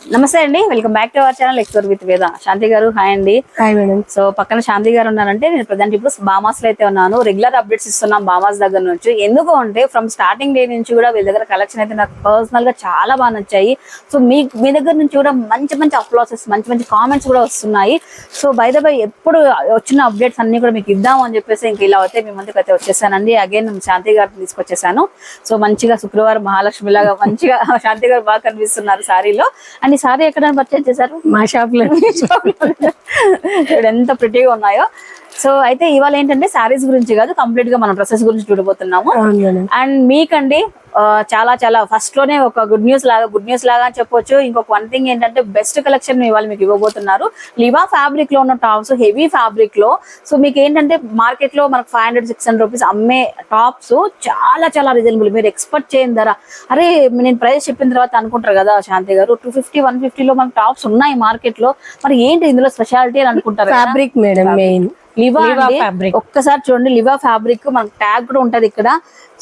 నమస్తే అండి welcome back to our channel explore with Veda Shanti గారు హాయ్ అండి. Hi madam. సో పక్కన శాంతి గారు ఉన్నారంటే నేను ప్రజెంట్ ఇప్పుడు బామాస్లో అయితే ఉన్నాను. రెగ్యులర్ అప్డేట్స్ ఇస్తున్నాం బామాస్ దగ్గర నుంచి. ఎందుకు అంటే ఫ్రమ్ స్టార్టింగ్ డే నుంచి కూడా వీళ్ళ దగ్గర కలెక్షన్ అయితే నాకు పర్సనల్గా చాలా బాగా నచ్చాయి. సో మీ మీ దగ్గర నుంచి కూడా మంచి మంచి అప్లాసెస్ మంచి మంచి కామెంట్స్ కూడా వస్తున్నాయి. సో బై ద బై ఎప్పుడు వచ్చిన అప్డేట్స్ అన్ని కూడా మీకు ఇద్దాం అని చెప్పేసి ఇంక ఇలా అయితే మీ ముందుకు అయితే వచ్చేసానండి. అగైన్ శాంతి గారిని తీసుకొచ్చేసాను. సో మంచిగా శుక్రవారం మహాలక్ష్మి లాగా మంచిగా శాంతి గారు బాగా కనిపిస్తున్నారు సారీలో అండ్ ఈ సారీ ఎక్కడ పర్చేజ్ చేశారు? మా షాప్లో ఎంత ప్రిటీగా ఉన్నాయో. సో అయితే ఇవాళ ఏంటంటే శారీస్ గురించి కాదు కంప్లీట్గా మనం డ్రెస్సెస్ గురించి చూడబోతున్నాము. అండ్ మీకండి చాలా చాలా ఫస్ట్లోనే ఒక గుడ్ న్యూస్ లాగా గుడ్ న్యూస్ లాగా చెప్పొచ్చు. ఇంకొక వన్ థింగ్ ఏంటంటే బెస్ట్ కలెక్షన్ ఇవాళ మీకు ఇవ్వబోతున్నారు. లివా ఫ్యాబ్రిక్లో ఉన్న టాప్స్ హెవీ ఫ్యాబ్రిక్లో. సో మీకు ఏంటంటే మార్కెట్లో మనకు five hundred six hundred rupees అమ్మే టాప్స్ చాలా చాలా రీజనబుల్ మీరు ఎక్స్పెక్ట్ చేయని ధర. అరే నేను ప్రైస్ చెప్పిన తర్వాత అనుకుంటారు కదా శాంతి గారు. టూ ఫిఫ్టీ వన్ ఫిఫ్టీలో మనకు టాప్స్ ఉన్నాయి మార్కెట్లో. మరి ఏంటి ఇందులో స్పెషాలిటీ అని అనుకుంటారు? Fabric madam main Liva fabric. ఒక్కసారి చూడండి లివా ఫ్యాబ్రిక్ మనకు ట్యాగ్ కూడా ఉంటది ఇక్కడ.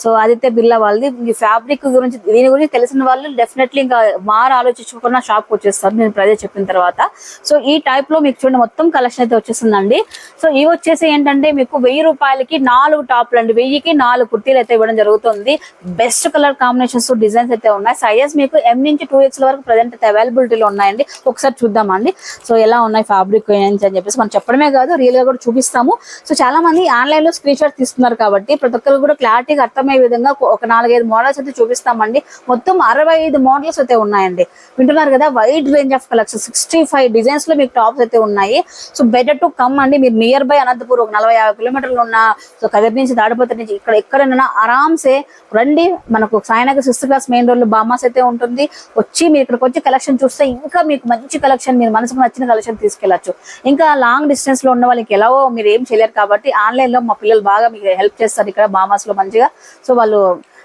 సో ఆదిత్య బిర్లా వాళ్ళది. ఈ ఫ్యాబ్రిక్ గురించి దీని గురించి తెలిసిన వాళ్ళు డెఫినెట్లీ ఇంకా మారు ఆలోచించుకున్న షాప్కి వచ్చేస్తారు. నేను ప్రైజ్ చెప్పిన తర్వాత. సో ఈ టైప్లో మీకు చూడండి మొత్తం కలెక్షన్ అయితే వచ్చేస్తుందండి. సో ఇవి వచ్చేసి ఏంటంటే మీకు వెయ్యి రూపాయలకి నాలుగు టాప్లు అండి. వెయ్యికి నాలుగు కుర్తీలు అయితే ఇవ్వడం జరుగుతుంది. బెస్ట్ కలర్ కాంబినేషన్స్ డిజైన్స్ అయితే ఉన్నాయి. సైజెస్ మీకు ఎం నుంచి టూ ఎక్స్ వరకు ప్రజెంట్ అయితే అవైలబిలిటీలో ఉన్నాయండి. ఒకసారి చూద్దామండి. సో ఎలా ఉన్నాయి ఫ్యాబ్రిక్ ఏంటి అని చెప్పేసి మనం చెప్పడమే కాదు రియల్గా కూడా చూపిస్తాము. సో చాలా మంది ఆన్లైన్లో స్క్రీన్ షాట్ తీస్తున్నారు కాబట్టి ప్రతి ఒక్కరు కూడా క్లారిటీగా అర్థమయ్యే విధంగా ఒక నాలుగైదు మోడల్స్ అయితే చూపిస్తామండి. మొత్తం అరవై ఐదు మోడల్స్ అయితే ఉన్నాయండి. వింటున్నారు కదా wide range of collection sixty five డిజైన్స్లో మీకు టాప్స్ అయితే ఉన్నాయి. సో బెటర్ టు కమ్ అండి. మీరు నియర్ బై అనంతపూర్ ఒక నలభై యాభై కిలోమీటర్లు ఉన్న సో కదిరి నుంచి దాడిపోతే నుంచి ఇక్కడ ఎక్కడైనా ఆరామ్సే రండి. మనకు సాయినగర్ సిక్స్త్ క్లాస్ మెయిన్ రోడ్లో బామాస్ అయితే ఉంటుంది. వచ్చి మీరు ఇక్కడికి వచ్చి కలెక్షన్ చూస్తే ఇంకా మీకు మంచి కలెక్షన్ మీరు మనసుకు నచ్చిన కలెక్షన్ తీసుకెళ్ళొచ్చు ఇంకా లాంగ్ డిస్టెన్స్లో ఉన్న వాళ్ళకి ఎలాగో మీరు ఏం చేయలేరు కాబట్టి ఆన్లైన్లో మా పిల్లలు బాగా మీకు హెల్ప్ చేస్తారు ఇక్కడ మామాస్లో మంచిగా. సో వాళ్ళు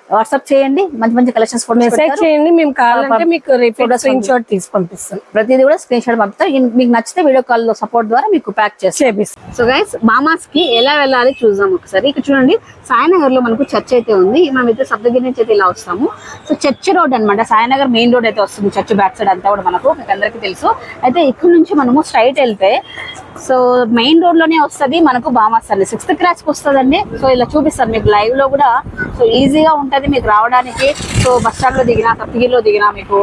వాట్సాప్ చేయండి మంచి మంచి కలెక్షన్స్ మెసేజ్ చేయండి మేము కావాలంటే మీకు Photos స్క్రీన్ షాట్ తీసి పంపిస్తాం ప్రతిదీ కూడా స్క్రీన్ షాట్ ఇన్- మీకు నచ్చితే వీడియో కాల్లో సపోర్ట్ ద్వారా మీకు ప్యాక్ చేస్తారు చేపిస్తాం. సో గైస్ మామాస్కి ఎలా వెళ్ళాలి చూద్దాం ఒకసారి. ఇక్కడ చూడండి సాయినగర్లో మనకు చర్చ్ అయితే ఉంది. మనం అయితే సప్తగిరి నుంచి అయితే ఇలా వస్తాము. సో చర్చ్ రోడ్ అన్నమాట. సాయినగర్ మెయిన్ రోడ్ అయితే వస్తుంది చర్చ్ బ్యాక్ సైడ్ అంతా కూడా మనకు మీకు అందరికీ తెలుసు. అయితే ఇక్కడ నుంచి మనము స్ట్రైట్ వెళ్తే సో మెయిన్ రోడ్లోనే వస్తది మనకు బామాస్ అండి సిక్స్త్ క్లాస్కి వస్తుందండి. సో ఇలా చూపిస్తాను మీకు లైవ్లో కూడా. సో ఈజీగా ఉంటది. మీకు రావడానికి. సో బస్ స్టాండ్లో దిగినా సప్తగిరిలో దిగినా మీకు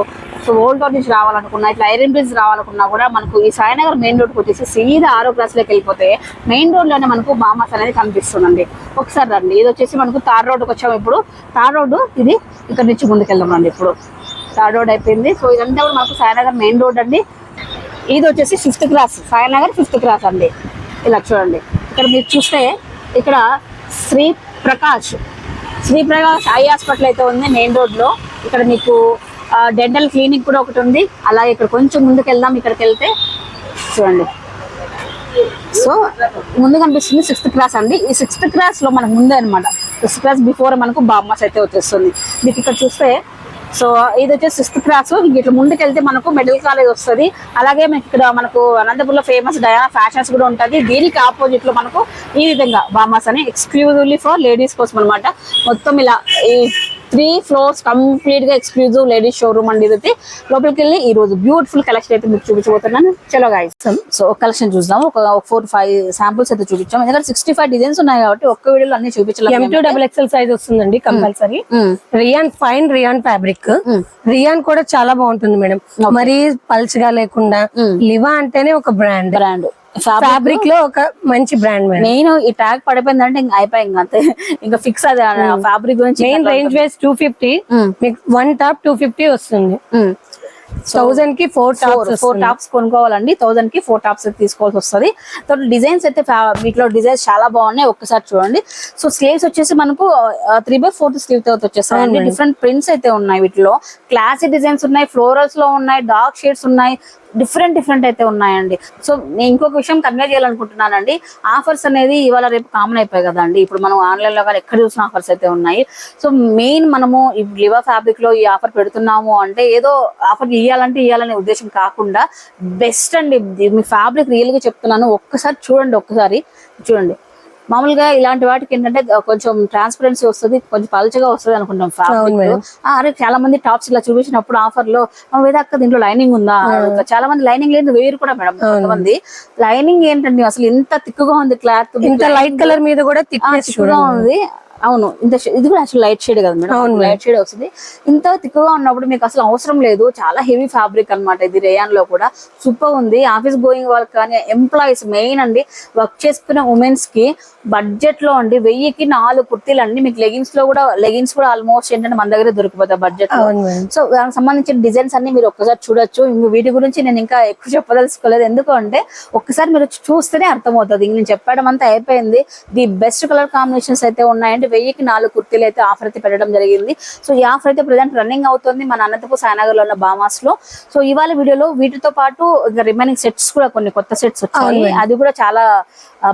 సో ఓల్డ్ టౌన్ నుంచి రావాలనుకున్నా ఇట్లా ఐరన్ బ్రిడ్జ్ రావాలనుకున్నా కూడా మనకు ఈ సాయినగర్ మెయిన్ రోడ్కి వచ్చేసి సీదా ఆరో క్లాస్లోకి వెళ్ళిపోతే మెయిన్ రోడ్లోనే మనకు బామాస్ అనేది కనిపిస్తుందండి. ఒకసారి రండి. ఇది వచ్చేసి మనకు తార్ రోడ్కి వచ్చాము ఇప్పుడు. తార్ రోడ్డు ఇది ఇక్కడ నుంచి ముందుకెళ్దాం రండి ఇప్పుడు. తార్ రోడ్ అయిపోయింది. సో ఇదంతా కూడా మనకు సాయినగర్ మెయిన్ రోడ్ అండి. ఇది వచ్చేసి fifth class Sainagar fifth class అండి. ఇలా చూడండి. ఇక్కడ మీరు చూస్తే ఇక్కడ శ్రీ ప్రకాష్ శ్రీప్రకాష్ ఐ హాస్పిటల్ అయితే ఉంది మెయిన్ రోడ్లో ఇక్కడ మీకు డెంటల్ క్లినిక్ కూడా ఒకటి ఉంది. అలాగే ఇక్కడ కొంచెం ముందుకు వెళ్దాం ఇక్కడికి వెళ్తే చూడండి. సో ముందు కనిపిస్తుంది సిక్స్త్ క్లాస్ అండి. ఈ సిక్స్త్ క్లాస్లో మనకు ముందే అనమాట సిక్స్త్ క్లాస్ బిఫోర్ మనకు బామ్మస్ అయితే వచ్చేస్తుంది. మీకు ఇక్కడ చూస్తే సో ఇది వచ్చేసి సిక్స్త్ క్లాస్. ఇట్లా ముందుకెళ్తే మనకు మెడికల్ కాలేజ్ వస్తుంది. అలాగే మనకి ఇక్కడ మనకు అనంతపురంలో ఫేమస్ డయానా ఫ్యాషన్స్ కూడా ఉంటుంది. దీనికి ఆపోజిట్లో మనకు ఈ విధంగా బామాస్ అని ఎక్స్క్లూజివ్లీ ఫర్ లేడీస్ కోసం అనమాట మొత్తం ఇలా ఈ త్రీ ఫ్లోర్స్ కంప్లీట్గా ఎక్స్క్లూజివ్ లేడీస్ షోరూమ్ అండి ఇది లోపలికి వెళ్ళి ఈ రోజు బ్యూటిఫుల్ కలెక్షన్ అయితే మీకు చూపించబోతున్నాను. చలో గాయస్. సో ఒక కలెక్షన్ చూద్దాం ఒక ఫోర్ ఫైవ్ శాంపుల్స్ అయితే చూపించాం ఎందుకంటే సిక్స్టీ ఫైవ్ డిజైన్స్ ఉన్నాయి కాబట్టి ఒక్క వీడియోలో అన్ని ఎం చూపించలేము టూ డబుల్ ఎక్స్ఎల్ సైజ్ వస్తుందండి కంపల్సరీ. మ్మ్. Rayon fine rayon fabric rayon కూడా చాలా బాగుంటుంది మేడం. మరి పల్చగా లేకుండా లివా అంటేనే ఒక బ్రాండ్ బ్రాండ్ ఫ్యాబ్రిక్లో ఒక మంచి బ్రాండ్ నేను ఈ ట్యాగ్ పడిపోయిందంటే ఇంకా అయిపోయి ఇంకా అంతే. ఇంకా ఫిక్స్ అది ఫ్యాబ్రిక్ గురించి main range wise two fifty మీకు వన్ టాప్ టూ ఫిఫ్టీ వస్తుంది. థౌసండ్కి ఫోర్ టాప్స్ ఫోర్ టాప్స్ కొనుక్కోవాలండి. థౌసండ్కి ఫోర్ టాప్స్ తీసుకోవాల్సి వస్తుంది. తర్వాత డిజైన్స్ అయితే వీటిలో డిజైన్స్ చాలా బాగున్నాయి. ఒక్కసారి చూడండి. సో స్లీవ్స్ వచ్చేసి మనకు త్రీ బై ఫోర్త్ స్లీవ్తో వచ్చేస్తాయి. డిఫరెంట్ ప్రింట్స్ అయితే ఉన్నాయి వీటిలో. క్లాసిక్ డిజైన్స్ ఉన్నాయి ఫ్లోరల్స్లో ఉన్నాయి డార్క్ షేడ్స్ ఉన్నాయి. డిఫరెంట్ డిఫరెంట్ అయితే ఉన్నాయండి. సో నేను ఇంకొక విషయం కన్వే చేయాలనుకుంటున్నానండి. ఆఫర్స్ అనేది ఇవాళ రేపు కామన్ అయిపోయాయి కదండి. ఇప్పుడు మనం ఆన్లైన్లో కానీ ఎక్కడ చూసిన ఆఫర్స్ అయితే ఉన్నాయి. సో మెయిన్ మనము ఈ లివా ఫ్యాబ్రిక్లో ఈ ఆఫర్ పెడుతున్నాము అంటే ఏదో ఆఫర్ ఇవ్వాలంటే ఇవ్వాలనే ఉద్దేశం కాకుండా బెస్ట్ అండి. మీ ఫ్యాబ్రిక్ రియల్గా చెప్తున్నాను. ఒక్కసారి చూడండి ఒక్కసారి చూడండి. మామూలుగా ఇలాంటి వాటికి ఏంటంటే కొంచెం ట్రాన్స్పరెన్సీ వస్తుంది కొంచెం పలుచగా వస్తుంది అనుకుంటాం. అరే చాలా మంది టాప్స్ ఇలా చూపించినప్పుడు ఆఫర్లో "ఆ, వేద అక్క దీంట్లో లైనింగ్ ఉందా? చాలా మంది లైనింగ్ లేదు వేరు కూడా మేడం కొంతమంది. లైనింగ్ ఏంటండి అసలు ఇంత తిక్కుగా ఉంది క్లాత్ ఇంత లైట్ కలర్ మీద కూడా తిక్కుగా ఉంది. అవును. ఇంత ఇది కూడా యాక్చువల్ లైట్ షేడ్ కదా మేడం లైట్ షేడ్ వస్తుంది. ఇంత తిక్కుగా ఉన్నప్పుడు మీకు అసలు అవసరం లేదు. చాలా హెవీ ఫ్యాబ్రిక్ అన్నమాట ఇది రేయాన్లో కూడా. సూపర్ ఉంది. ఆఫీస్ గోయింగ్ వాళ్ళకి కానీ ఎంప్లాయీస్ మెయిన్ అండి. వర్క్ చేసుకునే ఉమెన్స్కి బడ్జెట్లో అండి వెయ్యికి నాలుగు కుర్తీలు అండి. మీకు లెగిన్స్లో కూడా లెగిన్స్ కూడా ఆల్మోస్ట్ ఏంటంటే మన దగ్గర దొరికిపోతాయి బడ్జెట్ సో దానికి సంబంధించిన డిజైన్స్ అన్ని మీరు ఒక్కసారి చూడొచ్చు. వీటి గురించి నేను ఇంకా ఎక్కువ చెప్పదలుచుకోలేదు. ఎందుకు అంటే ఒక్కసారి మీరు చూస్తేనే అర్థమవుతుంది. ఇంక నేను చెప్పడం అంతా అయిపోయింది. ది బెస్ట్ కలర్ కాంబినేషన్స్ అయితే ఉన్నాయండి. వెయ్యికి నాలుగు కుర్తీలు అయితే ఆఫర్ అయితే పెట్టడం జరిగింది. సో ఈ ఆఫర్ అయితే ప్రజెంట్ రన్నింగ్ అవుతుంది మన అనంతపూర్ సాయినగర్లో ఉన్న బామాస్లో సో ఇవాళ వీడియోలో వీటితో పాటు రిమైనింగ్ సెట్స్ కూడా కొన్ని కొత్త సెట్స్ వచ్చాయి. అది కూడా చాలా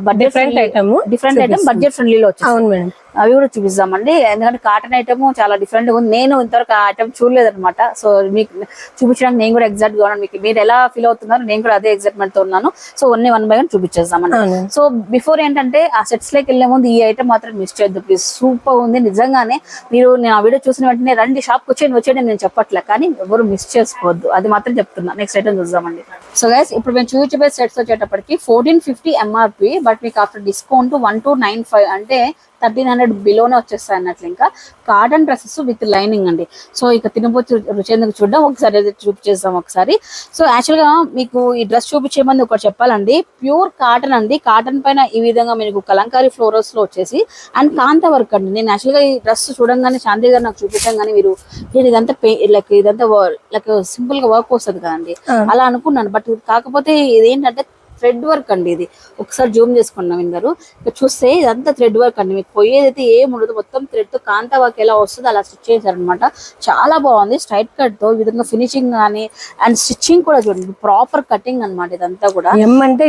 budget Different item different item budget ఫ్రెండ్లీలో వచ్చాయి అవును మేడం. అవి కూడా చూపిస్తామండి ఎందుకంటే కాటన్ ఐటమ్ చాలా డిఫరెంట్ ఉంది. నేను ఇంతవరకు ఆ ఐటమ్ చూడలేదు అనమాట సో మీకు చూపించడానికి నేను కూడా ఎగ్జాక్ట్గా ఉన్నాను మీకు మీరు ఎలా ఫీల్ అవుతున్నారు నేను కూడా అదే ఎగ్జైట్మెంట్తో ఉన్నాను. సో అన్ని వన్ బై వన్ చూపించేస్తామండి. సో బిఫోర్ ఏంటంటే ఆ సెట్స్లోకి వెళ్ళే ముందు ఈ ఐటమ్ మాత్రం మిస్ చేయొద్దు. ప్లీజ్ సూపర్ ఉంది. నిజంగానే మీరు నేను ఆ వీడియో చూసిన వెంటనే రండి షాప్కి వచ్చేయండి వచ్చేయండి నేను చెప్పట్లే. కానీ ఎవరు మిస్ చేసుకోవద్దు. అది మాత్రం చెప్తున్నా. నెక్స్ట్ ఐటమ్ చూద్దామండి. సో గైస్ ఇప్పుడు మేము చూపించబోయే సెట్స్ వచ్చేటప్పటికి ఫోర్టీన్ ఫిఫ్టీ ఎంఆర్పి బట్ మీకు after discount one two nine five అంటే థర్టీన్ హండ్రెడ్ బిలోనే వచ్చేస్తాయి అన్నట్లు ఇంకా. కాటన్ డ్రెస్సెస్ విత్ లైనింగ్ అండి. సో ఇక తినబోతు రుచేందుకు చూద్దాం ఒకసారి చూపించేద్దాం ఒకసారి. సో యాక్చువల్గా మీకు ఈ డ్రెస్ చూపించే ముందు ఒకటి చెప్పాలండి. ప్యూర్ కాటన్ అండి. కాటన్ పైన ఈ విధంగా మీకు కలంకారీ ఫ్లోరల్స్లో వచ్చేసి అండ్ కాంత వర్క్ అండి. నేను యాక్చువల్గా ఈ డ్రెస్ చూడంగానే శాంతి గారు నాకు చూపించగానే మీరు "ఇది ఇదంతా లైక్ ఇదంతా లైక్ సింపుల్గా వర్క్ వస్తుంది కదండి. అలా అనుకున్నాను. బట్ కాకపోతే ఇదేంటంటే థ్రెడ్ వర్క్ అండి ఇది. ఒకసారి జూమ్ చేసుకున్నాం గారు ఇక్కడ చూస్తే ఇదంతా థ్రెడ్ వర్క్ అండి. మీకు పోయేదైతే ఏం ఉండదు. మొత్తం థ్రెడ్తో కాంత వర్క్ ఎలా వస్తుందో అలా స్టిచ్ చేశారనమాట చాలా బాగుంది. స్ట్రైట్ కట్తో ఈ విధంగా ఫినిషింగ్ కానీ అండ్ స్టిచ్చింగ్ కూడా చూడండి. ప్రాపర్ కటింగ్ అన్నమాట ఇదంతా కూడా. ఎం అంటే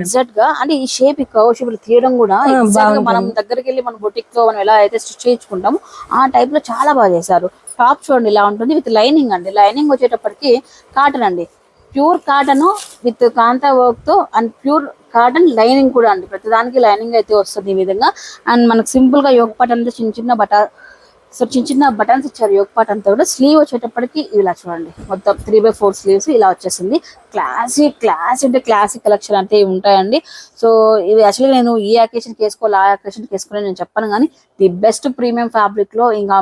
ఎగ్జాక్ట్గా. అంటే ఈ షేప్ ఈ కర్వ్ షేప్ తీయడం కూడా మనం దగ్గరికి వెళ్ళి మన బొటిక్లో మనం ఎలా అయితే స్టిచ్ చేయించుకుంటామో ఆ టైప్లో చాలా బాగా చేశారు. టాప్ చూడండి ఇలా ఉంటుంది. విత్ లైనింగ్ అండి. లైనింగ్ వచ్చేటప్పటికి కాటన్ అండి. ప్యూర్ కాటన్ విత్ కాంతా వర్క్తో అండ్ ప్యూర్ కాటన్ లైనింగ్ కూడా అండి. ప్రతిదానికి లైనింగ్ అయితే వస్తుంది ఈ విధంగా. అండ్ మనకు సింపుల్గా యోగ పాట్ అంతా చిన్న చిన్న బట సో చిన్న చిన్న బటన్స్ ఇచ్చారు యోగ పాట అంతా కూడా. స్లీవ్ వచ్చేటప్పటికి ఇలా చూడండి. మొత్తం త్రీ బై ఫోర్ స్లీవ్స్ ఇలా వచ్చేసింది. క్లాసిక్ క్లాస్ అంటే క్లాసిక్ కలెక్షన్ అంటే ఉంటాయండి. సో ఇవి యాక్చువల్గా నేను ఈ అకేషన్ వేసుకోవాలి ఆ అకేషన్ వేసుకోవాలి నేను చెప్పను కానీ ది బెస్ట్ ప్రీమియం ఫ్యాబ్రిక్లో ఇంకా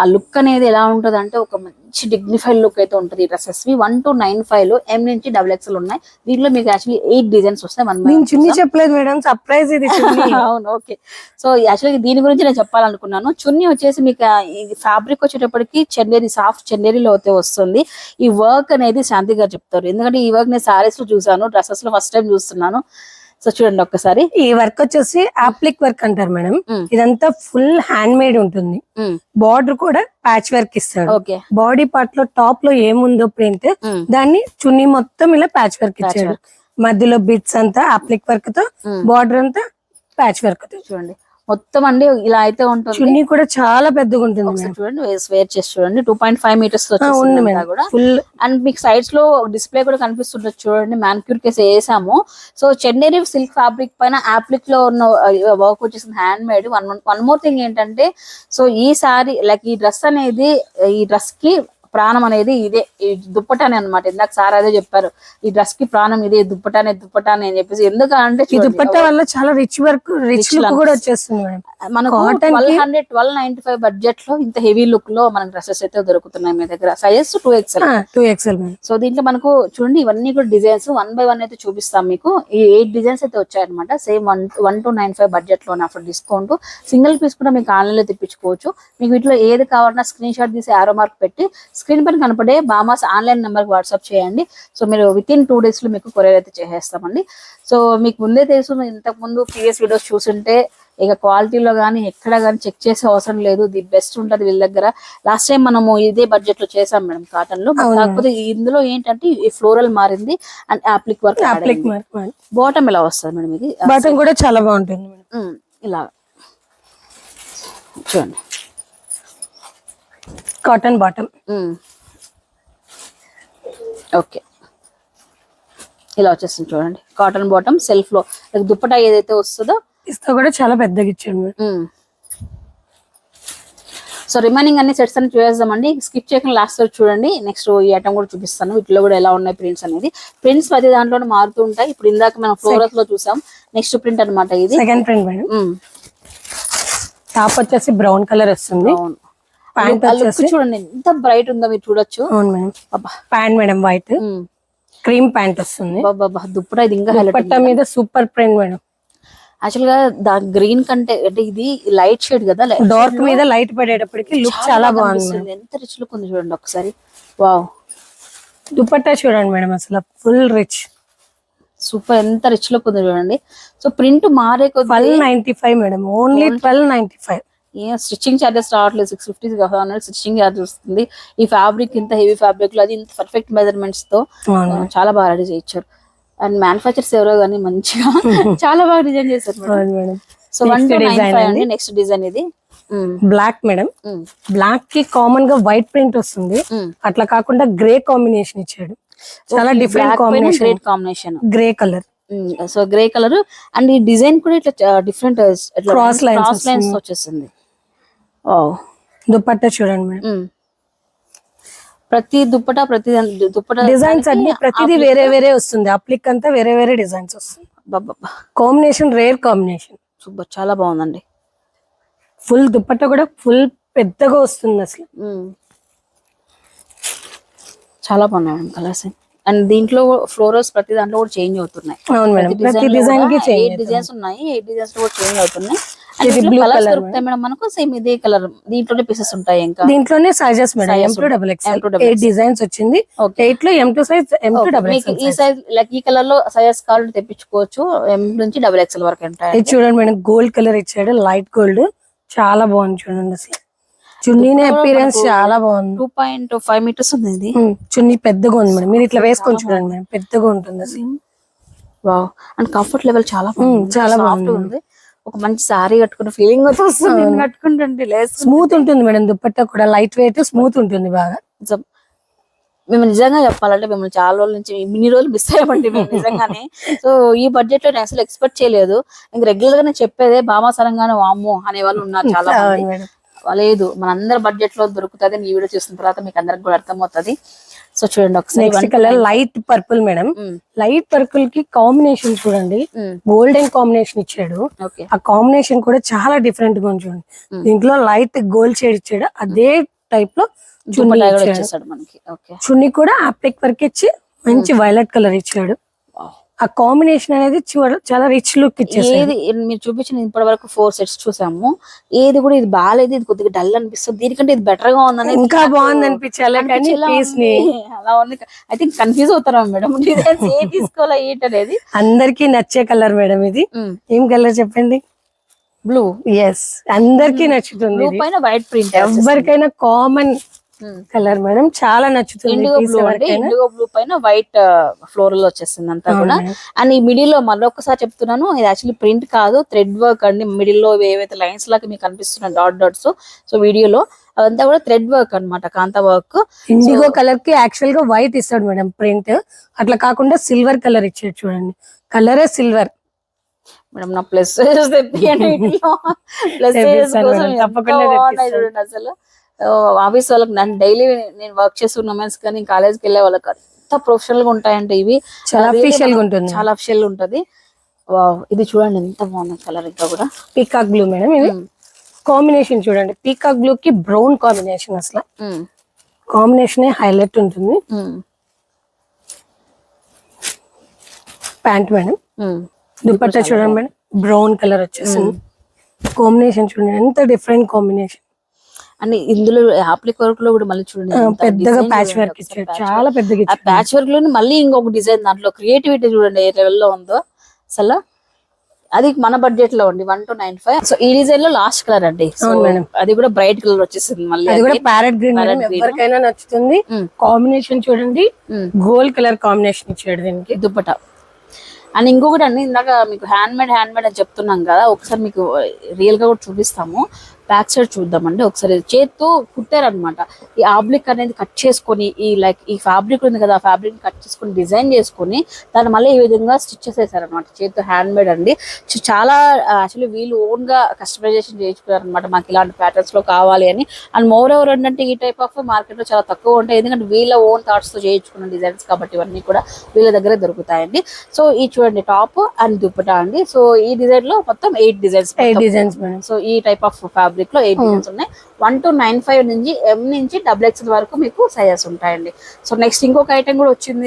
ఆ లుక్ అనేది ఎలా ఉంటుంది అంటే ఒక మంచి డిగ్నిఫైడ్ లుక్ అయితే ఉంటుంది. ఈ డ్రెస్సెస్ వన్ టు నైన్ ఫైవ్లో ఎం నుంచి డబుల్ ఎక్స్ఎల్ ఉన్నాయి. దీంట్లో మీకు యాక్చువల్లీ ఎయిట్ డిజైన్స్ వస్తాయి వన్ నేను చున్నీ చెప్పలేదు మేడం సర్ప్రైజ్ ఇది అవును ఓకే సో యాక్చువల్గా దీని గురించి నేను చెప్పాలనుకున్నాను. చున్నీ వచ్చేసి మీకు ఫ్యాబ్రిక్ వచ్చేటప్పటికి చందేరి సాఫ్ట్ చందేరిలో అయితే వస్తుంది. ఈ వర్క్ అనేది శాంతి గారు చెప్తారు. ఎందుకంటే ఈ వర్క్ నేను సారీస్లో చూసాను డ్రెస్సెస్లో ఫస్ట్ టైం చూస్తున్నాను. సో చూడండి ఒక్కసారి. ఈ వర్క్ వచ్చేసి అప్లిక్ వర్క్ అంటారు మేడం. ఇదంతా ఫుల్ హ్యాండ్ మేడ్ ఉంటుంది బార్డర్ కూడా ప్యాచ్ వర్క్ ఇస్తాడు. బాడీ పార్ట్లో టాప్లో ఏముందో ప్రింట్. దాన్ని చున్నీ మొత్తం ఇలా ప్యాచ్ వర్క్ ఇచ్చాడు. మధ్యలో బిట్స్ అంతా అప్లిక్ వర్క్తో. బార్డర్ అంతా ప్యాచ్ వర్క్తో చూడండి. మొత్తం అండి ఇలా అయితే ఉంటుంది. చున్నీ కూడా చాలా పెద్దగా ఉంటుంది ఒకసారి చూడండి వేర్ చేసి చూడండి. Two point five metres madam. కూడా. ఫుల్ అండ్ మీకు సైడ్స్లో డిస్ప్లే కూడా కనిపిస్తుంటుంది చూడండి మ్యాన్క్యూర్ కేసు వేసాము. సో చెన్నైరి సిల్క్ ఫ్యాబ్రిక్ పైన యాప్లిక్లో ఉన్న వర్క్ వచ్చేసింది hand made one one more thing ఏంటంటే సో ఈ సారీ లైక్ ఈ డ్రెస్ అనేది ఈ డ్రెస్కి ప్రాణం అనేది ఇదే ఈ దుప్పటానే అన్నమాట. ఇందాక సార్ అదే చెప్పారు. ఈ డ్రెస్కి ప్రాణం ఇదే దుప్పటానే దుప్పటానే అని చెప్పేసి. ఎందుకంటే ఈ దుపట్ట వల్ల చాలా రిచ్ వర్క్ రిచ్ లుక్ కూడా వచ్చేస్తుంది మనకు twelve hundred twelve ninety five బడ్జెట్లో ఇంత హెవీ లుక్లో మనకు డ్రెస్సెస్ అయితే దొరుకుతున్నాయి మీ దగ్గర. Sizes two XL two XL so దీంట్లో మనకు చూడండి ఇవన్నీ కూడా డిజైన్స్ వన్ బై వన్ అయితే చూపిస్తాం మీకు. ఈ ఎయిట్ డిజైన్స్ అయితే వచ్చాయన్నమాట. Same one one two nine five బడ్జెట్లోనే ఆఫర్ డిస్కౌంట్ సింగిల్ పీస్ కూడా మీకు ఆన్లైన్లో తెప్పించుకోవచ్చు. మీకు వీటిలో ఏది కావాలన్నా స్క్రీన్ షాట్ తీసి ఆరో మార్క్ పెట్టి స్క్రీన్ పైన కనపడే బామాస్ ఆన్లైన్ నెంబర్కి వాట్సాప్ చేయండి. సో మీరు విత్ ఇన్ టూ డేస్లో మీకు కొరియర్ అయితే చేసేస్తామండి. సో మీకు ముందే తెలుసు మీరు ఇంతకు ముందు ప్రీవియస్ వీడియోస్ చూసుంటే ఇక క్వాలిటీలో కానీ ఎక్కడ కానీ చెక్ చేసే అవసరం లేదు. ది బెస్ట్ ఉంటది వీళ్ళ దగ్గర. లాస్ట్ టైం మనము ఇదే బడ్జెట్లో చేసాం మేడం కాటన్లో. కాకపోతే ఇందులో ఏంటంటే ఈ ఫ్లోరల్ మారింది అండ్ అప్లిక్ వర్క్ బాటమ్ ఇలా వస్తుంది మేడం ఇది? బటన్ కూడా చాలా బాగుంటుంది ఇలా. చూడండి. Cotton bottom. ఓకే ఇలా వచ్చేస్తుంది చూడండి. కాటన్ బాటమ్ సెల్ఫ్లో దుప్పటా ఏదైతే వస్తుందో ఇస్తా కూడా చాలా పెద్దగా ఇచ్చాడు సో రిమైనింగ్ అన్ని సెట్స్ అని చూసేద్దామండి. స్కిప్ చేయకుండా లాస్ట్ వరకు చూడండి. నెక్స్ట్ ఈ ఐటమ్ కూడా చూపిస్తాను. వీటిలో కూడా ఎలా ఉన్నాయి ప్రింట్స్ అనేది. ప్రింట్స్ ప్రతి దాంట్లోనే మారుతూ ఉంటాయి. ఇప్పుడు ఇందాక మనం ఫ్లోరస్లో చూసాం. నెక్స్ట్ ప్రింట్ అన్నమాట ఇది. సెకండ్ ప్రింట్ మేడం టాప్ వచ్చేసి బ్రౌన్ కలర్ వస్తుంది. అవును. ప్యాంట్ చూడండి ఎంత బ్రైట్ ఉందో మీరు చూడొచ్చు. అవును madam. Pant madam white cream pant వస్తుంది. దుప్పటా ఇది ఇంకా హైలైట్ పట్ట మీద సూపర్ ప్రింట్ మేడం. యాక్చువల్గా దా గ్రీన్ కంటే అంటే ఇది లైట్ షేడ్ కదా డార్క్ మీద లైట్ పడేటప్పటికి లుక్ చాలా బాగుంది. ఎంత రిచ్ లుక్ ఉంది చూడండి ఒకసారి. వావ్ దుపట్టా చూడండి మేడం అసలు ఫుల్ రిచ్ సూపర్ ఎంత రిచ్ లుక్ ఉంది చూడండి. సో ప్రింట్ మారే కొద్ది twelve ninety five madam only twelve ninety five ఏ స్టిచ్చింగ్ చార్జెస్ రావట్లేదు సిక్స్ ఫిఫ్టీ స్టిచ్చింగ్ చార్జెస్ వస్తుంది. ఈ ఫ్యాబ్రిక్ ఇంత హెవీ ఫ్యాబ్రిక్లో అది ఇంత పర్ఫెక్ట్ మెజర్మెంట్స్తో చాలా బాగా రెడీ చేయించారు. అండ్ మ్యానుఫాక్చర్స్ ఎవరో కానీ మంచిగా చాలా బాగా డిజైన్ చేశారు madam. Madam. So one five అండి నెక్స్ట్ డిజైన్ ఇది. Black madam. ఉమ్, బ్లాక్కి కామన్గా వైట్ ప్రింట్ వస్తుంది. ఉమ్. అట్లా కాకుండా గ్రే కాంబినేషన్ ఇచ్చాడు. చాలా different combination great combination grey colour so grey colour and ఈ డిజైన్ కూడా ఇట్లా డిఫరెంట్ క్రాస్ లైన్స్ వచ్చేసింది వావ్ దుపట్టా చూడండి మేడం. ప్రతి దుప్పట ప్రతి దుప్పట డిజైన్స్ అన్ని ప్రతిదీ వేరే వేరే వస్తుంది. అప్లిక్ అంతా వేరే వేరే డిజైన్స్ వస్తుంది. Combination rare combination. సూపర్. చాలా బాగుందండి. ఫుల్ దుపట్టా కూడా ఫుల్ పెద్దగా వస్తుంది అసలు. చాలా బాగున్నాయి కలర్స్ అండ్ దీంట్లో ఫ్లోరల్స్ ప్రతి దాంట్లో కూడా చేంజ్ అవుతున్నాయి. ప్రతి డిజైన్కి ఎయిట్ డిజైన్స్ ఉన్నాయి ఎయిట్ డిజైన్స్ కూడా చేంజ్ అవుతున్నాయి. కలర్స్ దొరుకుతాయి మేడం మనకు సేమ్ ఇదే కలర్ దీంట్లోనే పీసెస్ ఉంటాయి ఇంకా. దీంట్లోనే sizes madam. M to double X eight designs వచ్చింది. ఎయిట్లో M to size M to double ఈ సైజ్ లైక్ ఈ కలర్లో సైజెస్ కావాలంటే తెప్పించుకోవచ్చు. ఎం నుంచి డబుల్ ఎక్స్ఎల్ వరకు ఉంటాయి చూడండి మేడం గోల్డ్ కలర్ ఇచ్చాడు లైట్ గోల్డ్ చాలా బాగుంది చూడండి అసలు. చున్నీనే అపీరెన్స్ చాలా బాగుంది. టూ పాయింట్ ఫైవ్ మీటర్స్ ఉంది ఇది. చున్నీ పెద్దగా ఉంది మేడం. మీరు ఇట్లా వేసుకొని చూడండి మేడం. పెద్దగా ఉంటుంది అసలు. వావ్ అండ్ కంఫర్ట్ లెవెల్ చాలా బాగుంది. చాలా ఉంది. ఒక మంచి సారీ కట్టుకున్న ఫీలింగ్ వస్తుంది కట్టుకుంటుంటే స్మూత్ ఉంటుంది మేడం. దుపట్టా కూడా లైట్ వెయిట్ స్మూత్ ఉంటుంది బాగా. మేము నిజంగా చెప్పాలంటే మిమ్మల్ని చాలా రోజుల నుంచి ఇన్ని రోజులు మిస్ అయ్యామండి మేము నిజంగానే. సో ఈ బడ్జెట్లో నేను అసలు ఎక్స్పెక్ట్ చేయలేదు. ఇంక రెగ్యులర్గా నేను చెప్పేదే బామాసరంగానే వామ్మో అనే వాళ్ళు ఉన్నారు చాలా లేదు మనందరి బడ్జెట్లో దొరుకుతుంది ఈ వీడియో చూసిన తర్వాత మీకు అందరికి కూడా అర్థమవుతుంది. సో చూడండి ఒకసారి colour light purple madam light పర్పుల్కి combination చూడండి. గోల్డెన్ కాంబినేషన్ ఇచ్చాడు. ఆ కాంబినేషన్ కూడా చాలా డిఫరెంట్గా ఉంది చూడండి. దీంట్లో లైట్ గోల్డ్ షేడ్ ఇచ్చాడు. అదే టైప్లో చున్నీ మనకి. చున్నీ కూడా అప్లిక్ వర్క్ ఇచ్చి మంచి వైలెట్ కలర్ ఇచ్చాడు. ఆ కాంబినేషన్ అనేది చూడ- చాలా రిచ్ లుక్ ఇచ్చేసి ఏది మీరు చూపించిన ఇప్పటి వరకు ఫోర్ సెట్స్ చూసాము. ఏది కూడా ఇది బాగాలేదు ఇది కొద్దిగా డల్ అనిపిస్తుంది. దీనికంటే ఇది బెటర్గా ఉందని ఇంకా బాగుంది అనిపించాలి కానీ పీస్ని. అలా ఉంది. ఐ థింక్ కన్ఫ్యూజ్ అవుతారా మేడం? డిజైన్స్ ఏ తీసుకోవాలా ఏంటి అనేది? అందరికి నచ్చే కలర్ మేడం ఇది. ఏం కలర్ చెప్పండి? బ్లూ ఎస్ అందరికి నచ్చుతుంది పైన వైట్ ప్రింట్ ఎవరికైనా కామన్ కలర్ మేడం చాలా నచ్చుతుంది బ్లూ ఎవరికైనా. ఇండిగో బ్లూ పైన వైట్ ఫ్లోరల్ వచ్చేసింది అంతా కూడా. అండ్ ఈ మిడిల్లో మరొకసారి చెప్తున్నాను ఇది యాక్చువల్లీ ప్రింట్ కాదు థ్రెడ్ వర్క్ అండి. మిడిల్లో ఏవైతే లైన్స్ లాగా మీకు కనిపిస్తున్నాయి డాట్ డాట్స్ సో వీడియోలో అదంతా కూడా థ్రెడ్ వర్క్ అన్నమాట కాంతా వర్క్ ఇండిగో కలర్కి యాక్చువల్గా వైట్ ఇస్తాడు మేడం ప్రింట్ అట్లా కాకుండా సిల్వర్ కలర్ ఇచ్చాడు చూడండి. కలరే సిల్వర్ మేడం నా ప్లస్ ప్లస్ అసలు. ఆఫీస్ వాళ్ళకి నన్ను డైలీ నేను వర్క్ చేస్తున్న ఉమెన్స్ కానీ కాలేజ్కి వెళ్ళే వాళ్ళకి అంత ప్రొఫెషనల్గా ఉంటాయంటే ఇవి. చాలా అఫీషియల్గా ఉంటుంది. చాలా అఫిషియల్ ఉంటది. వావ్ ఇది చూడండి ఎంత బాగుంది కలర్ ఇంకా కూడా. పీకాక్ బ్లూ మేడం ఇది. కాంబినేషన్ చూడండి. పీకాక్ బ్లూ కి బ్రౌన్ కాంబినేషన్ అసలు. కాంబినేషన్ హైలైట్ ఉంటుంది. Pant madam. ఉమ్. దుపట్టా చూడండి మేడం. బ్రౌన్ కలర్ వచ్చేసింది. కాంబినేషన్ చూడండి. ఎంత డిఫరెంట్ కాంబినేషన్ అండ్ ఇందులో ఆప్లిక్ వర్క్లో కూడా మళ్ళీ చూడండి పెద్దగా ప్యాచ్ చూడండి వర్క్ patch చాలా పెద్దగా ఆ ప్యాచ్ వర్క్లోనే మళ్ళీ ఇంకొక డిజైన్ దాంట్లో క్రియేటివిటీ చూడండి ఏ లెవెల్లో ఉందో. అసలు అది మన బడ్జెట్లో ఉంది one two nine five so ఈ డిజైన్లో లాస్ట్ కలర్ అండి. సో అది కూడా బ్రైట్ కలర్ వచ్చేసింది మళ్ళీ అది కూడా ప్యారెట్ గ్రీన్ ఎవరికైనా నచ్చుతుంది. కాంబినేషన్ చూడండి. Mm. గోల్డ్ కలర్ కాంబినేషన్ ఇచ్చాడు దీనికి. దుప్పట. అండ్ ఇంకొకటి అండి ఇందాక మీకు హ్యాండ్ మేడ్ హ్యాండ్ మేడ్ అని చెప్తున్నాం కదా ఒకసారి మీకు రియల్గా కూడా చూపిస్తాము. బ్యాక్ సైడ్ చూద్దామండి. ఒకసారి చేత్తో కుట్టారనమాట ఈ ఆబ్లిక్ అనేది కట్ చేసుకొని ఈ లైక్ ఈ ఫ్యాబ్రిక్ ఉంది కదా ఆ ఫ్యాబ్రిక్ కట్ చేసుకొని డిజైన్ చేసుకొని దాన్ని మళ్ళీ ఈ విధంగా స్టిచ్ చేసేసారనమాట చేత్తో హ్యాండ్ మేడ్ అండి చాలా యాక్చువల్లీ వీళ్ళు ఓన్గా కస్టమైజేషన్ చేయించుకున్నారు అనమాట మాకు ఇలాంటి ప్యాటర్న్స్లో కావాలి అని. అండ్ మోర్ ఓవర్ ఏంటంటే ఈ టైప్ ఆఫ్ మార్కెట్లో చాలా తక్కువ ఉంటాయి. ఎందుకంటే వీళ్ళ ఓన్ థాట్స్తో చేయించుకున్న డిజైన్స్ కాబట్టి ఇవన్నీ కూడా వీళ్ళ దగ్గర దొరుకుతాయండి. సో ఈ చూడండి టాప్ అండ్ దుప్పటా అండి. సో ఈ డిజైన్లో మొత్తం eight designs eight designs so ఈ టైప్ ఆఫ్ ఫ్యాబ్రిక్ లో ఎయిట్ డిజైన్స్ ఉన్నాయి. వన్ టు నైన్ ఫైవ్ నుంచి ఎం నుంచి డబుల్ ఎక్స్ఎల్ వరకు మీకు సైజెస్ ఉంటాయండి. సో నెక్స్ట్ ఇంకొక ఐటమ్ కూడా వచ్చింది.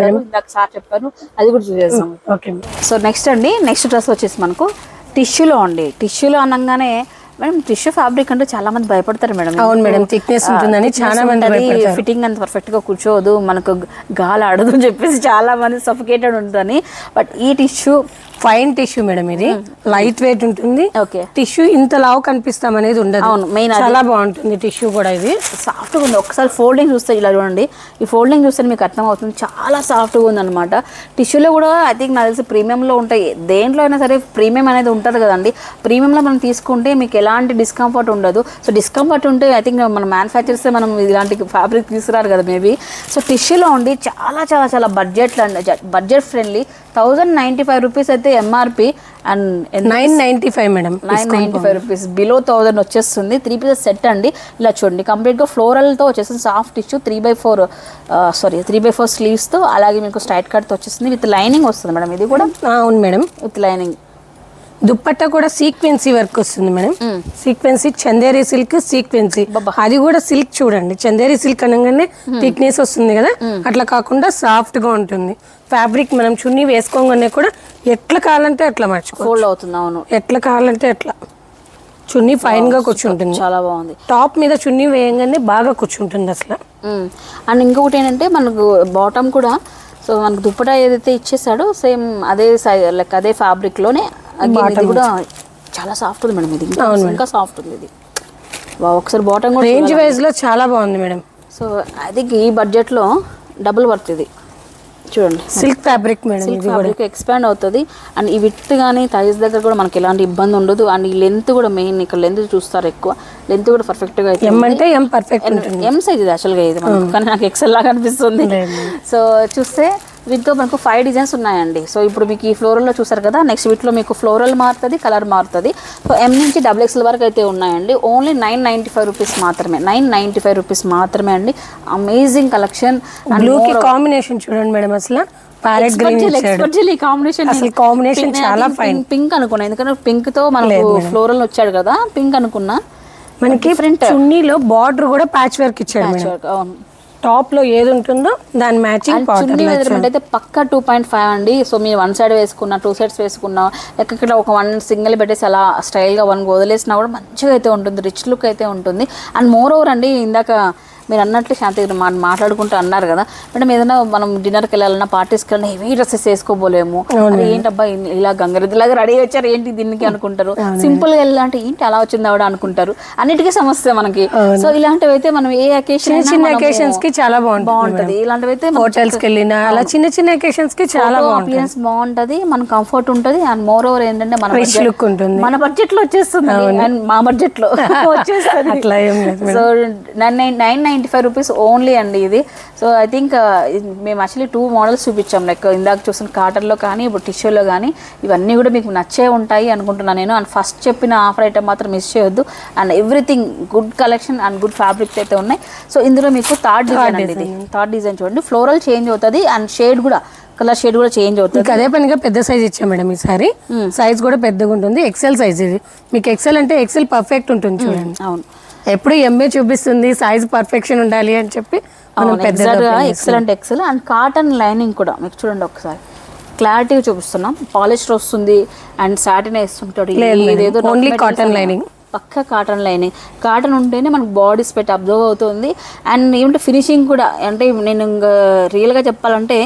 గారు ఇందాక సార్ చెప్పాను అది కూడా చూసేస్తాం ఓకే సో నెక్స్ట్ అండి నెక్స్ట్ డ్రెస్ వచ్చేసి మనకు టిష్యూలో అండి. టిష్యూలో అనగానే మేడం టిష్యూ ఫ్యాబ్రిక్ అంటే చాలా మంది భయపడతారు మేడం అవును మేడం థిక్నెస్ ఉంటుందని చాలా మంది ఫిట్టింగ్ అంత పర్ఫెక్ట్గా కూర్చోదు మనకు గాలి ఆడదు అని చెప్పేసి చాలా మంది సఫికేటెడ్ ఉంటుందని. బట్ ఈ టిష్యూ ఫైన్ టిష్యూ మేడం ఇది. లైట్ వెయిట్ ఉంటుంది. ఓకే. టిష్యూ ఇంత లావు కనిపిస్తాం అనేది ఉండదు. అవును, అది. చాలా బాగుంటుంది టిష్యూ కూడా ఇది. సాఫ్ట్గా ఉంది. ఒకసారి ఫోల్డింగ్ చూస్తే ఇలా చూడండి. ఈ ఫోల్డింగ్ చూస్తే మీకు అర్థమవుతుంది. చాలా సాఫ్ట్గా ఉంది అనమాట టిష్యూలో కూడా ఐ థింక్ నాకు తెలిసి ప్రీమియంలో ఉంటాయి. దేంట్లో అయినా సరే ప్రీమియం అనేది ఉంటుంది కదండి. ప్రీమియంలో మనం తీసుకుంటే మీకు ఎలాంటి డిస్కంఫర్ట్ ఉండదు. సో డిస్కంఫర్ట్ ఉంటే ఐ థింక్ మన మ్యానుఫ్యాక్చర్స్ మనం ఇలాంటి ఫ్యాబ్రిక్ తీసుకురారు కదా మేబీ సో టిష్యూలో ఉండి చాలా చాలా చాలా బడ్జెట్లో అండి budget friendly thousand ninety five rupees అయితే MRP and nine ninety five madam nine ninety five rupees below thousand వచ్చేస్తుంది. త్రీ పీసెస్ సెట్ అండి. ఇలా చూడండి. కంప్లీట్గా ఫ్లోరల్తో వచ్చేస్తుంది. Soft issue three by four sorry three by four స్లీవ్స్తో అలాగే మీకు స్ట్రైట్ కట్తో వచ్చేస్తుంది. విత్ లైనింగ్ వస్తుంది మేడం ఇది కూడా అవును మేడం విత్ లైనింగ్ దుప్పట్టా కూడా సీక్వెన్సీ వర్క్ వస్తుంది madam sequence Chanderi silk sequence అది కూడా సిల్క్ చూడండి. చందేరి సిల్క్ అనగానే థిక్నెస్ వస్తుంది కదా. అట్లా కాకుండా సాఫ్ట్గా ఉంటుంది. ఫ్యాబ్రిక్ మనం చున్నీ వేసుకోగానే కూడా ఎట్లా కావాలంటే అట్లా మార్చుకో ఫోల్డ్ అవుతుంది అవును. ఎట్లా కావాలంటే అట్లా. చున్నీ ఫైన్గా కూర్చుంటుంది. చాలా బాగుంది. టాప్ మీద చున్నీ వేయంగానే బాగా కూర్చుంటుంది అసలు. అండ్ ఇంకొకటి ఏంటంటే మనకు బాటమ్ కూడా సో మనకు దుప్పటా ఏదైతే ఇచ్చేసాడో సేమ్ అదే సైజ్ లైక్ అదే ఫ్యాబ్రిక్లోనే ఇది కూడా చాలా సాఫ్ట్ ఉంది మేడం ఇది. ఇంకా సాఫ్ట్ ఉంది ఇది. ఒకసారి బాటమ్ కూడా రేంజ్ వైజ్లో చాలా బాగుంది మేడం సో థింక్ ఈ బడ్జెట్లో డబుల్ వర్త్ ఇది. చూడండి. Silk fabric madam silk fabric expand అవుతుంది. అండ్ ఈ విత్ కానీ థైస్ దగ్గర కూడా మనకి ఎలాంటి ఇబ్బంది ఉండదు. అండ్ ఈ లెంత్ కూడా మెయిన్ ఇక్కడ లెంత్ చూస్తారు ఎక్కువ. లెంత్ కూడా పర్ఫెక్ట్గా అయితే ఎం అంటే ఎం పర్ఫెక్ట్ ఎం సైజ్ ఇది యాక్చువల్గా ఇది మనకు. కానీ నాకు ఎక్సెల్ లాగా అనిపిస్తుంది. సో చూస్తే వీటితో మనకు ఫైవ్ డిజైన్స్ ఉన్నాయండి. సో ఇప్పుడు మీకు ఈ ఫ్లోరల్లో చూసారు కదా నెక్స్ట్ వీటిలో మీకు ఫ్లోరల్ మారుతుంది కలర్ మారుతుంది. సో ఎం నుంచి డబుల్ ఎక్స్ఎల్ వరకు అయితే ఉన్నాయండి. Only nine ninety five rupees మాత్రమే నైన్ నైంటీ ఫైవ్ రూపీస్ మాత్రమే అండి. అమేజింగ్ కలెక్షన్ బ్లూ కి కాంబినేషన్ చూడండి మేడం అసలు ప్యారెట్ గ్రీన్ కాంబినేషన్ అసలు combination చాలా fine. పింక్ అనుకున్నా ఎందుకంటే పింక్తో మనకు ఫ్లోరల్ వచ్చాడు కదా పింక్ అనుకున్నా. మనకి. చున్నీలో బార్డర్ కూడా ప్యాచ్ వర్క్ ఇచ్చాడు అవును. టాప్లో ఏది ఉంటుందో దాని మ్యాచింగ్ చున్నీ మెజర్మెంట్ అయితే పక్క టూ పాయింట్ ఫైవ్ అండి. సో మీరు వన్ సైడ్ వేసుకున్న టూ సైడ్స్ వేసుకున్న ఎక్కడ ఒక వన్ సింగిల్ పెట్టేసి అలా స్టైల్గా వన్ వదిలేసినా కూడా మంచిగా అయితే ఉంటుంది రిచ్ లుక్ అయితే ఉంటుంది. అండ్ మోర్ ఓవర్ అండి ఇందాక మీరు అన్నట్లు శాంతి మాట్లాడుకుంటూ అన్నారు కదా. మేడం ఏదైనా మనం డిన్నర్కి వెళ్ళాలన్నా పార్టీస్కి వెళ్ళినా హెవీ డ్రెస్సెస్ వేసుకోబోలేము. ఏంటబ్బా ఇలా గంగరెద్దులాగా రెడీ వచ్చారు ఏంటి దీనికి అనుకుంటారు? సింపుల్గా వెళ్ళాలంటే ఏంటి అలా వచ్చింది ఆవిడ అనుకుంటారు? అన్నిటికీ సమస్య మనకి. సో ఇలాంటివి అయితే మనం ఏ అకేషన్ చిన్న అకేషన్స్కి చాలా బాగుంటుంది బాగుంటది. ఇలాంటివి అయితే హోటల్స్కి వెళ్ళినా అలా చిన్న చిన్న అకేషన్స్కి చాలా బాగుంటుంది. అపియరెన్స్ బాగుంటది మన కంఫర్ట్ ఉంటది అండ్ మోర్ ఓవర్ ఏంటంటే మన రిచ్ లుక్ ఉంటుంది. మన బడ్జెట్లో వచ్చేస్తుంది. అండ్ మా బడ్జెట్లో వచ్చేస్తుంది. అట్లా so nine nine ninety five rupees only అండి ఇది. సో ఐ థింక్ మేము యాక్చువల్లీ టూ మోడల్స్ చూపించాం. లైక్ ఇందాక చూసిన కాటన్లో కానీ ఇప్పుడు టిష్యూలో కానీ ఇవన్నీ కూడా మీకు నచ్చే ఉంటాయి అనుకుంటున్నాను నేను. అండ్ ఫస్ట్ చెప్పిన ఆఫర్ ఐటమ్ మాత్రం మిస్ చేయొద్దు. And everything good collection and good fabrics అయితే ఉన్నాయి. సో ఇందులో మీకు థర్డ్ డిజైన్ అండి ఇది. థర్డ్ డిజైన్ చూడండి. ఫ్లోరల్ చేంజ్ అవుతుంది అండ్ షేడ్ కూడా కలర్ షేడ్ కూడా చేంజ్ అవుతుంది. అదే పనిగా పెద్ద సైజ్ ఇచ్చాం మేడం ఈసారి. సైజ్ కూడా పెద్దగా ఉంటుంది ఎక్సెల్ సైజ్ ఇది. మీకు ఎక్సెల్ అంటే ఎక్సెల్ పర్ఫెక్ట్ ఉంటుంది చూడండి. అవును. ఎప్పుడు ఎంఏ చూపిస్తుంది సైజ్ పర్ఫెక్షన్ ఉండాలి అని చెప్పి మనం excellent excel and cotton lining కూడా మీకు చూడండి ఒకసారి. క్లారిటీగా చూపిస్తున్నాం. పాలిస్టర్ వస్తుంది అండ్ సాటిన్ వేస్తుంటాడు. లేదు మేడం. ఇదేదో పక్క కాటన్ లైనింగ్ కాటన్ ఉంటేనే మనకు బాడీ స్పెట్ అబ్జర్వ్ అవుతుంది. అండ్ ఏమంటే ఫినిషింగ్ కూడా అంటే నేను ఇంకా రియల్గా చెప్పాలంటే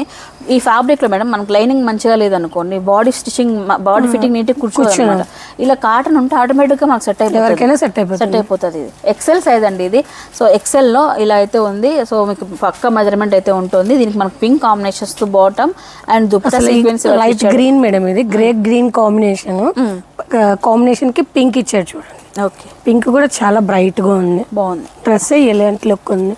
ఈ ఫ్యాబ్రిక్లో మేడం మనకు లైనింగ్ మంచిగా లేదనుకోండి బాడీ స్టిచ్చింగ్ బాడీ ఫిట్టింగ్ నీట్గా కూర్చోవాలి ఇలా కాటన్ ఉంటే ఆటోమేటిక్గా మనకు సెట్ అయిపోతుంది. ఎవరికైనా సెట్ అయిపోతుంది. సెట్ అయిపోతుంది ఇది. ఎక్సెల్ సైజ్ అండి ఇది. సో ఎక్సెల్లో ఇలా అయితే ఉంది. సో మీకు పక్క మెజర్మెంట్ అయితే ఉంటుంది. దీనికి మనకు pink కాంబినేషన్స్తో bottom and dupatta sequence light green madam ఇది. గ్రే గ్రీన్ కాంబినేషన్ కాంబినేషన్కి పింక్ ఇచ్చాడు చూడండి. ఓకే. పింక్ కూడా చాలా బ్రైట్గా ఉంది. బాగుంది. డ్రెస్ ఎలాంటి లుక్ ఉంది.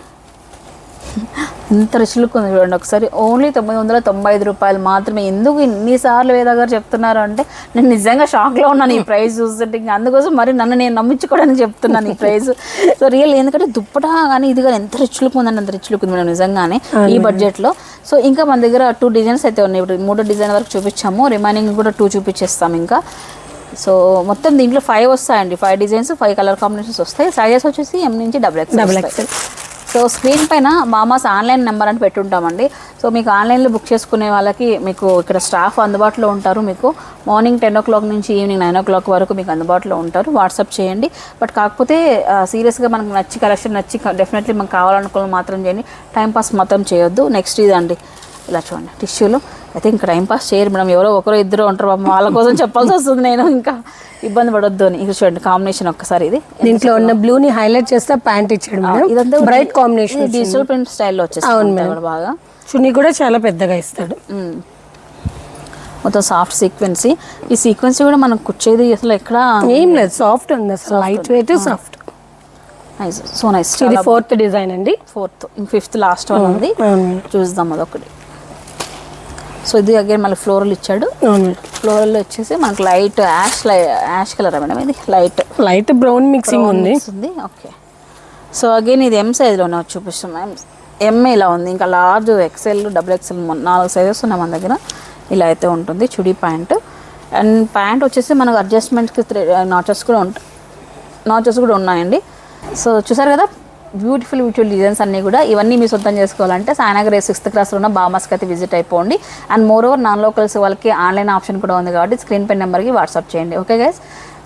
ఎంత రిచ్ లుక్ ఉంది చూడండి ఒకసారి. ఓన్లీ తొమ్మిది వందల తొంభై ఐదు రూపాయలు మాత్రమే. ఎందుకు ఇన్నిసార్లు వేద గారు చెప్తున్నారు అంటే నేను నిజంగా షాక్లో ఉన్నాను ఈ ప్రైస్ చూస్తుంటే. ఇంకా అందుకోసం మరి నన్ను నేను నమ్మించుకోవడానికి చెప్తున్నాను ఈ ప్రైస్ సో రియల్ ఎందుకంటే దుప్పటా కానీ ఇది కానీ ఎంత రిచ్ లుక్ ఉందండి అంత రిచ్ లుక్ ఉంది మేడం నిజంగానే ఈ బడ్జెట్లో సో ఇంకా మన దగ్గర టూ డిజైన్స్ అయితే ఉన్నాయి. ఇప్పుడు మూడో డిజైన్ వరకు చూపించాము. రిమైనింగ్ కూడా టూ చూపించేస్తాం ఇంకా. సో మొత్తం దీంట్లో ఫైవ్ వస్తాయండి. Five designs five colour combinations వస్తాయి. సైజెస్ వచ్చేసి ఎం నుంచి double X double XL so screen పైన మామాస్ ఆన్లైన్ నెంబర్ అని పెట్టుంటామండి. సో మీకు ఆన్లైన్లో బుక్ చేసుకునే వాళ్ళకి మీకు ఇక్కడ స్టాఫ్ అందుబాటులో ఉంటారు మీకు. మార్నింగ్ టెన్ ఓ క్లాక్ నుంచి ఈవినింగ్ నైన్ ఓ క్లాక్ వరకు మీకు అందుబాటులో ఉంటారు. వాట్సాప్ చేయండి. బట్ కాకపోతే సీరియస్గా మనకు నచ్చి కలెక్షన్ నచ్చి డెఫినెట్లీ మనకు కావాలనుకోవాలి మాత్రం చేయండి. టైంపాస్ మాత్రం చేయొద్దు. నెక్స్ట్ ఇదండి. ఇలా చూడండి. టిష్యూలు అయితే ఇంకా టైం పాస్ చేయరు మేడం. ఎవరో ఒకరో ఇద్దరు ఉంటారు పాపం. వాళ్ళ కోసం చెప్పాల్సి వస్తుంది. నేను ఇంకా ఇబ్బంది పడొద్దు అని. ఇక్కడ చూడండి కాంబినేషన్ ఒక్కసారి ఇది. దీంట్లో ఉన్న బ్లూ ని హైలైట్ చేస్తే ప్యాంట్ ఇచ్చాడు ఇదంతా బ్రైట్ కాంబినేషన్ డిజిటల్ ప్రింట్ స్టైల్లో అవును వచ్చేసి మేడం. బాగా. చున్నీ కూడా చాలా పెద్దగా ఇస్తాడు. మొత్తం సాఫ్ట్ సీక్వెన్సీ ఈ సీక్వెన్సీ కూడా మనకు కుచ్చేది అసలు ఎక్కడ ఏం లేదు. సాఫ్ట్ ఉంది అసలు. Light weight soft nice so nice ఇది ఫోర్త్ డిజైన్ అండి. ఫోర్త్ ఇంక ఫిఫ్త్ లాస్ట్ వన్ ఉంది. చూద్దాం అదొకటి. సో ఇది అగైన్ మళ్ళీ ఫ్లోరల్ ఇచ్చాడు. ఫ్లోరల్ వచ్చేసి మనకు light ash ash colour madam ఇది? లైట్ లైట్ బ్రౌన్ మిక్సింగ్ ఉంది. ఓకే సో అగైన్ ఇది ఎం సైజ్లోనే చూపిస్తున్నాం ఎం ఇలా ఉంది. ఇంకా లార్జ్ ఎక్సెల్ డబుల్ ఎక్సెల్ నాలుగు సైజెస్ ఉన్నాయి మన దగ్గర. ఇలా అయితే ఉంటుంది. చుడీ ప్యాంట్. అండ్ ప్యాంట్ వచ్చేసి మనకు అడ్జస్ట్మెంట్కి నాచర్స్ కూడా ఉంటాయి నాచర్స్ కూడా ఉన్నాయండి. సో చూసారు కదా? బ్యూటిఫుల్ బ్యూటిఫుల్ డిజైన్స్ అన్నీ కూడా ఇవన్నీ మీరు సొంతం చేసుకోవాలంటే సాయనగర్ సిక్స్త్ క్లాస్లో ఉన్న బామాస్కి అయితే విజిట్ అయిపోండి. And more over non locals వాళ్ళకి ఆన్లైన్ ఆప్షన్ కూడా ఉంది కాబట్టి స్క్రీన్ పై నెంబర్కి వాట్సాప్ చేయండి. ఓకే గైస్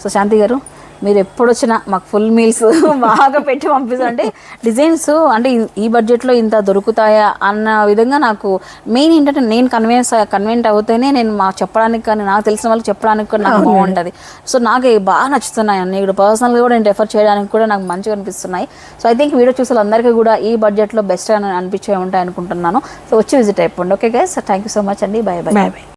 సో శాంతి గారు మీరు ఎప్పుడు వచ్చినా మాకు ఫుల్ మీల్స్ బాగా పెట్టి పంపిస్తారంటే డిజైన్స్ అంటే ఈ- బడ్జెట్లో ఇంత దొరుకుతాయా అన్న విధంగా నాకు మెయిన్ ఏంటంటే నేను కన్వీన్స్ కన్వీన్స్ అవుతేనే నేను మా చెప్పడానికి కానీ నాకు తెలిసిన వాళ్ళకి చెప్పడానికి కూడా నాకు బాగుంటుంది. సో నాకు బాగా నచ్చుతున్నాయి అన్ని కూడా. పర్సనల్గా కూడా నేను రెఫర్ చేయడానికి కూడా నాకు మంచిగా అనిపిస్తున్నాయి. సో ఐ థింక్ వీడియో చూసే వాళ్ళందరికీ కూడా ఈ బడ్జెట్లో బెస్ట్ అని అనిపించే ఉంటాయి అనుకుంటున్నాను సో వచ్చి విజిట్ అయిపోండి. Okay guys thank you so much అండి. Bye bye bye